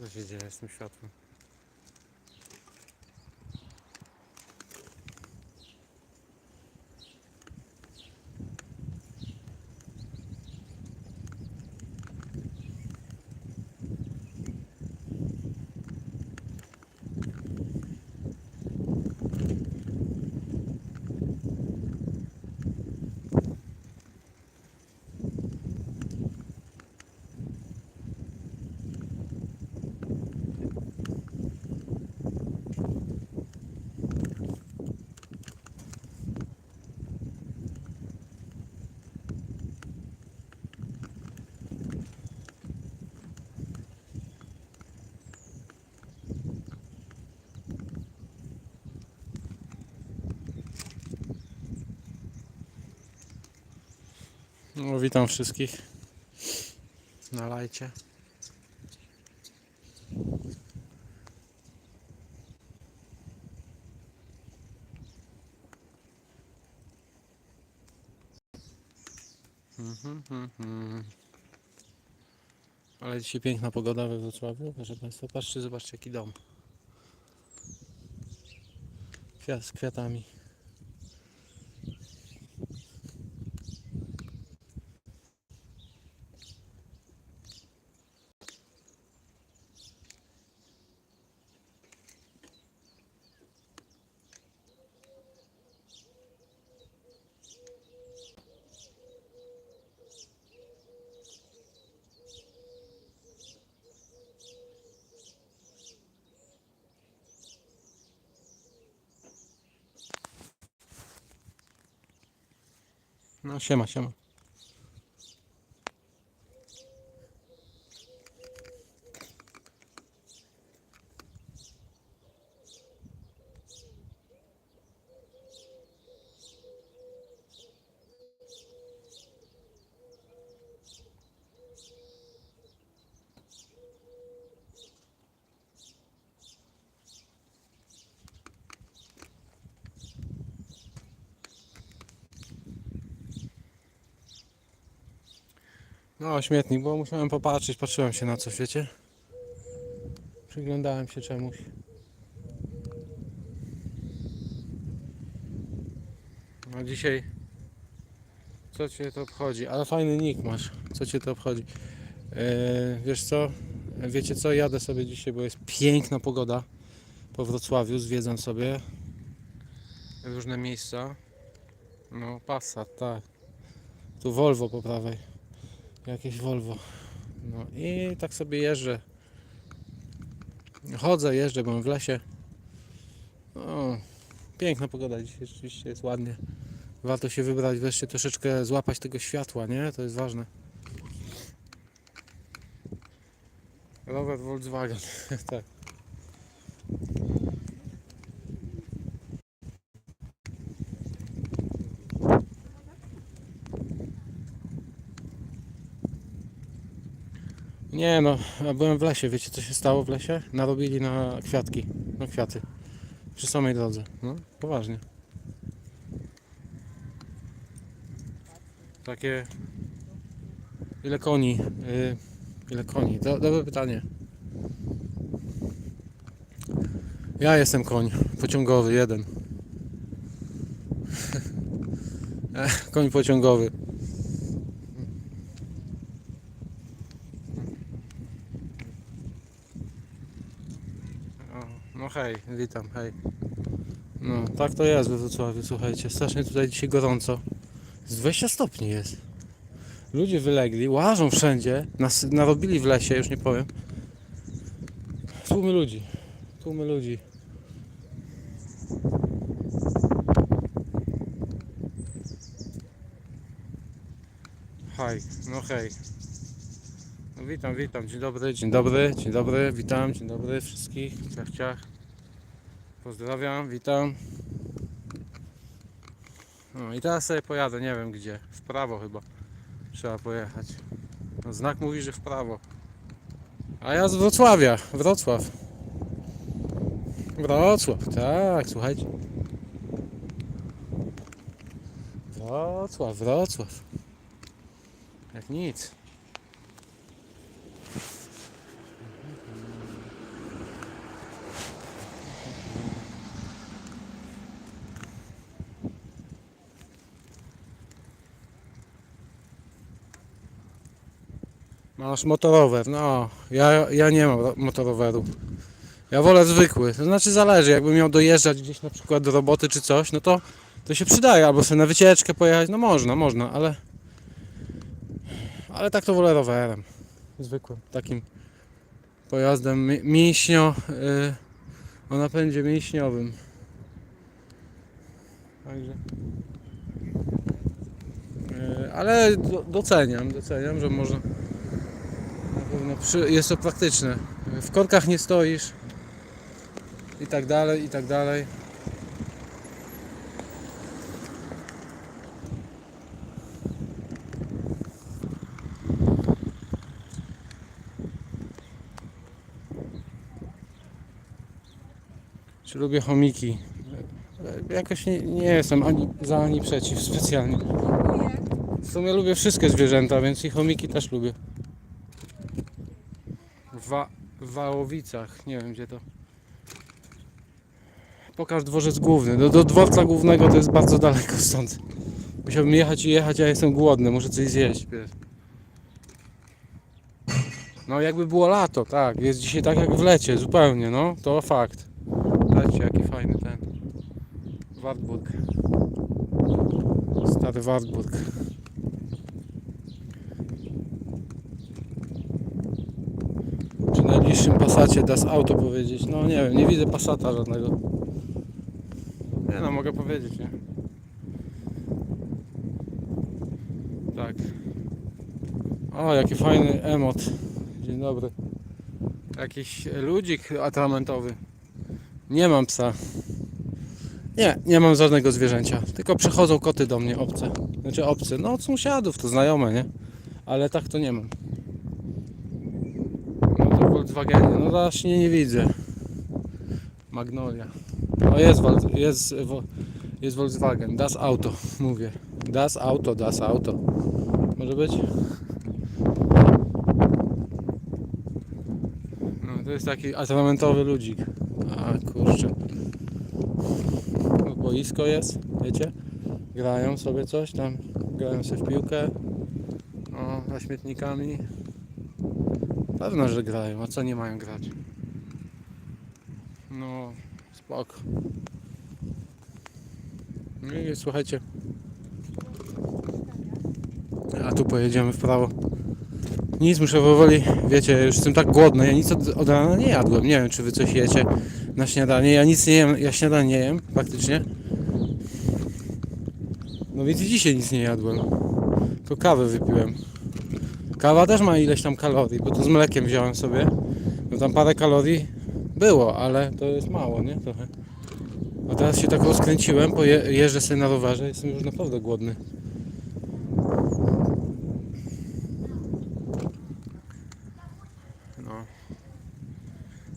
Co się dzieje z No, witam wszystkich na lajcie. Mhm, mhm. Ale dzisiaj piękna pogoda we Wrocławiu, proszę Państwa. Patrzcie, zobaczcie jaki dom. Kwiat z kwiatami. No siema, siema. No, śmietnik, bo musiałem popatrzeć, patrzyłem się na coś, wiecie? Przyglądałem się czemuś. No dzisiaj... Co cię to obchodzi? Ale fajny nick masz. Co cię to obchodzi? Eee, wiesz co? Wiecie co? Jadę sobie dzisiaj, bo jest piękna pogoda po Wrocławiu. Zwiedzam sobie różne miejsca. No, Passat, tak. Tu Volvo po prawej. Jakieś Volvo. No i tak sobie jeżdżę. Chodzę, jeżdżę, byłem w lesie. No, piękna pogoda dzisiaj, rzeczywiście jest ładnie. Warto się wybrać, wreszcie troszeczkę złapać tego światła, nie? To jest ważne. Robert Volkswagen, tak. Nie no, byłem w lesie, wiecie co się stało w lesie? Narobili na kwiatki, na kwiaty. Przy samej drodze, no, poważnie. Takie... Ile koni? Y, ile koni? Do, dobre pytanie. Ja jestem koń, pociągowy, jeden. Koń pociągowy. O, no hej, witam, hej. No, tak to jest we Wrocławiu, słuchajcie, strasznie tutaj dzisiaj gorąco. Z 20 stopni jest. Ludzie wylegli, łażą wszędzie, nas narobili w lesie, już nie powiem. Tłumy ludzi, tłumy ludzi. Hej, no hej. No witam, witam, dzień dobry, dzień dobry, dzień dobry, witam, dzień dobry wszystkich, ciach, ciach. Pozdrawiam, witam. No i teraz sobie pojadę, nie wiem gdzie, w prawo chyba trzeba pojechać. No, znak mówi, że w prawo. A ja z Wrocławia, Wrocław. Wrocław, tak, słuchajcie. Wrocław, Wrocław. Jak nic. Masz motorower, no. Ja, ja nie mam ro- motoroweru. Ja wolę zwykły. To znaczy zależy, jakbym miał dojeżdżać gdzieś na przykład do roboty czy coś, no to, to się przydaje. Albo sobie na wycieczkę pojechać, no można, można, ale... Ale tak to wolę rowerem. Zwykłym, takim pojazdem mi- mięśnio... Yy, o napędzie mięśniowym. Także... Yy, ale do, doceniam, doceniam, że można... Jest to praktyczne. W korkach nie stoisz. I tak dalej, i tak dalej. Czy lubię chomiki? Jakoś nie, nie jestem ani za, ani przeciw specjalnie. W sumie lubię wszystkie zwierzęta, więc i chomiki też lubię. Wa- Wałowicach, nie wiem gdzie to. Pokaż dworzec główny. Do, do dworca głównego to jest bardzo daleko stąd. Musiałbym jechać i jechać, a jestem głodny, muszę coś zjeść. No jakby było lato, tak. Jest dzisiaj tak jak w lecie, zupełnie, no. To fakt. Zobaczcie jaki fajny ten. Wartburg. Stary Wartburg. Przy pasacie das auto powiedzieć. No nie wiem, nie widzę pasata żadnego. Nie no, mogę powiedzieć, nie? Tak. O, jaki fajny emot. Dzień dobry. Jakiś ludzik atramentowy. Nie mam psa. Nie, nie mam żadnego zwierzęcia. Tylko przychodzą koty do mnie obce. Znaczy obce. No od sąsiadów, to znajome, nie? Ale tak to nie mam. No Volkswagenie. No właśnie nie widzę. Magnolia. O jest, jest, jest Volkswagen. Das Auto, mówię. Das Auto, das Auto. Może być? No to jest taki atramentowy ludzik. A kurczę. No, boisko jest, wiecie? Grają sobie coś tam. Grają sobie w piłkę. O, za śmietnikami. Pewno, że grają, a co nie mają grać? No, spoko. No i słuchajcie. A tu pojedziemy w prawo. Nic, muszę powoli, wiecie, już jestem tak głodny, ja nic od, od rana nie jadłem. Nie wiem, czy wy coś jecie na śniadanie. Ja nic nie jem, ja śniadanie nie jem, praktycznie. No więc i dzisiaj nic nie jadłem. Tylko kawę wypiłem. Kawa też ma ileś tam kalorii, bo to z mlekiem wziąłem sobie. No tam parę kalorii było, ale to jest mało, nie? Trochę. A teraz się tak rozkręciłem, bo je, jeżdżę sobie na rowerze, jestem już naprawdę głodny. No.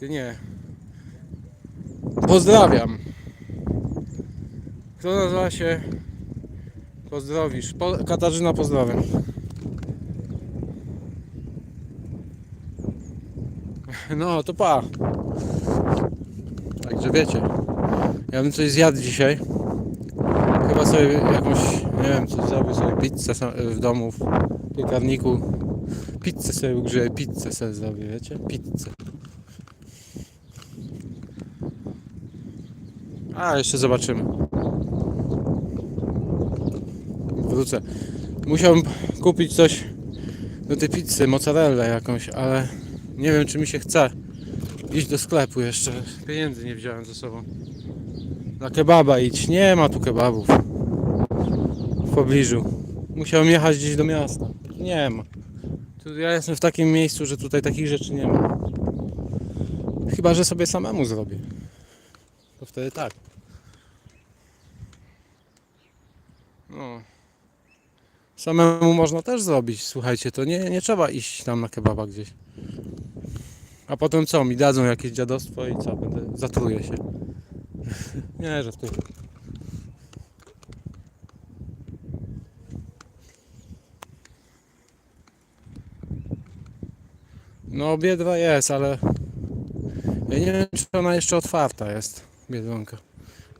Ty nie. Pozdrawiam. Kto nazywa się Pozdrowisz. Po, Katarzyna pozdrawiam. No to pa. Także wiecie. Ja bym coś zjadł dzisiaj. Chyba sobie jakąś, nie wiem, coś zrobię sobie pizzę w domu, w piekarniku. Pizzę sobie ugrzeję, pizzę sobie zrobię, wiecie? Pizzę. A, jeszcze zobaczymy. Wrócę. Musiałbym kupić coś do tej pizzy, mozzarellę jakąś, ale nie wiem czy mi się chce iść do sklepu jeszcze. Pieniędzy nie wziąłem ze sobą. Na kebaba idź. Nie ma tu kebabów. W pobliżu. Musiałem jechać gdzieś do miasta. Nie ma. Tu ja jestem w takim miejscu, że tutaj takich rzeczy nie ma. Chyba, że sobie samemu zrobię. To wtedy tak. No. Samemu można też zrobić, słuchajcie, to nie, nie trzeba iść tam na kebaba gdzieś. A potem co, mi dadzą jakieś dziadostwo i co, będę, zatruję się. nie, żartuję. No biedra jest, ale ja nie wiem czy ona jeszcze otwarta jest, biedronka.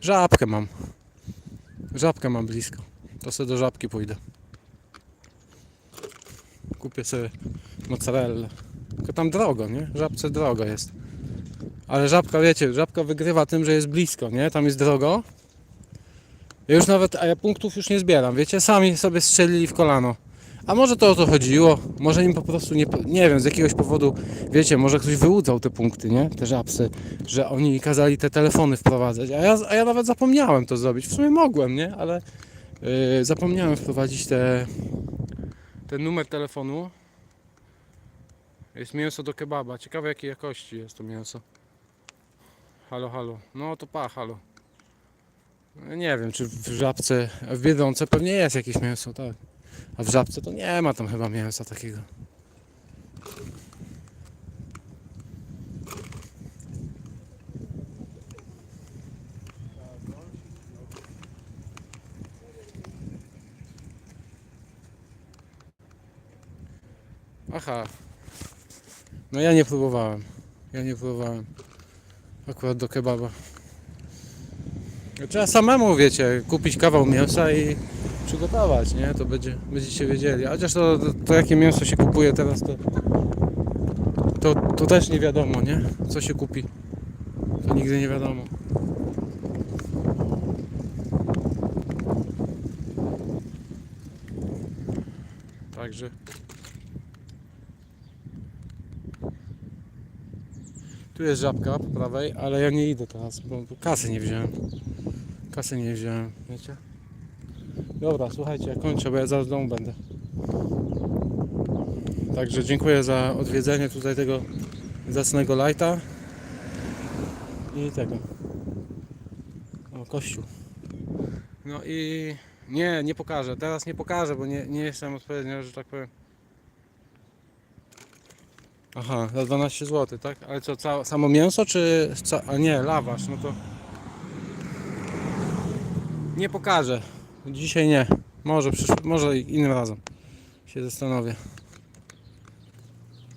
Żabkę mam. Żabkę mam blisko. To sobie do żabki pójdę. Kupię sobie mozzarella. Tam drogo, nie? Żabce drogo jest. Ale żabka, wiecie, żabka wygrywa tym, że jest blisko, nie? Tam jest drogo. Ja już nawet, a ja punktów już nie zbieram, wiecie? Sami sobie strzelili w kolano. A może to o to chodziło? Może im po prostu nie, nie wiem, z jakiegoś powodu, wiecie, może ktoś wyłudzał te punkty, nie? Te żabsy, że oni kazali te telefony wprowadzać. A ja, a ja nawet zapomniałem to zrobić. W sumie mogłem, nie? Ale yy, zapomniałem wprowadzić te, ten numer telefonu. Jest mięso do kebaba. Ciekawe jakiej jakości jest to mięso. Halo, halo. No to pa, halo. No Nie wiem, czy w żabce, w Biedronce pewnie jest jakieś mięso, tak. A w żabce to nie ma tam chyba mięsa takiego. Aha. No ja nie próbowałem. Ja nie próbowałem. Akurat do kebaba. Trzeba samemu, wiecie, kupić kawał mięsa i przygotować, nie? To będzie, będziecie wiedzieli. Chociaż to, to, to jakie mięso się kupuje teraz, to, to, to też nie wiadomo, nie? Co się kupi. To nigdy nie wiadomo. Także. Tu jest żabka po prawej, ale ja nie idę teraz, bo kasy nie wziąłem. Kasy nie wziąłem, wiecie? Dobra, słuchajcie, ja kończę, bo ja zaraz w domu będę. Także dziękuję za odwiedzenie tutaj tego zacnego lighta i tego. O, kościół. No i nie, nie pokażę. Teraz nie pokażę, bo nie, nie jestem odpowiednio, że tak powiem. Aha, za 12 zł, tak? Ale co, ca- samo mięso, czy... Ca- a nie, lawasz, no to... Nie pokażę. Dzisiaj nie. Może może innym razem się zastanowię.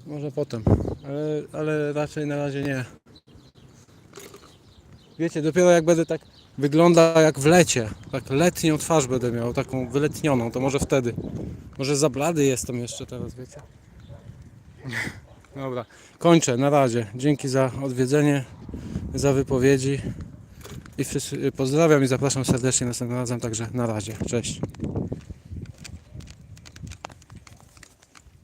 Może potem, ale, ale raczej na razie nie. Wiecie, dopiero jak będę tak wygląda jak w lecie, tak letnią twarz będę miał, taką wyletnioną, to może wtedy. Może za blady jestem jeszcze teraz, wiecie. Dobra, kończę, na razie. Dzięki za odwiedzenie, za wypowiedzi. I wszyscy pozdrawiam i zapraszam serdecznie następnym razem, także na razie. Cześć.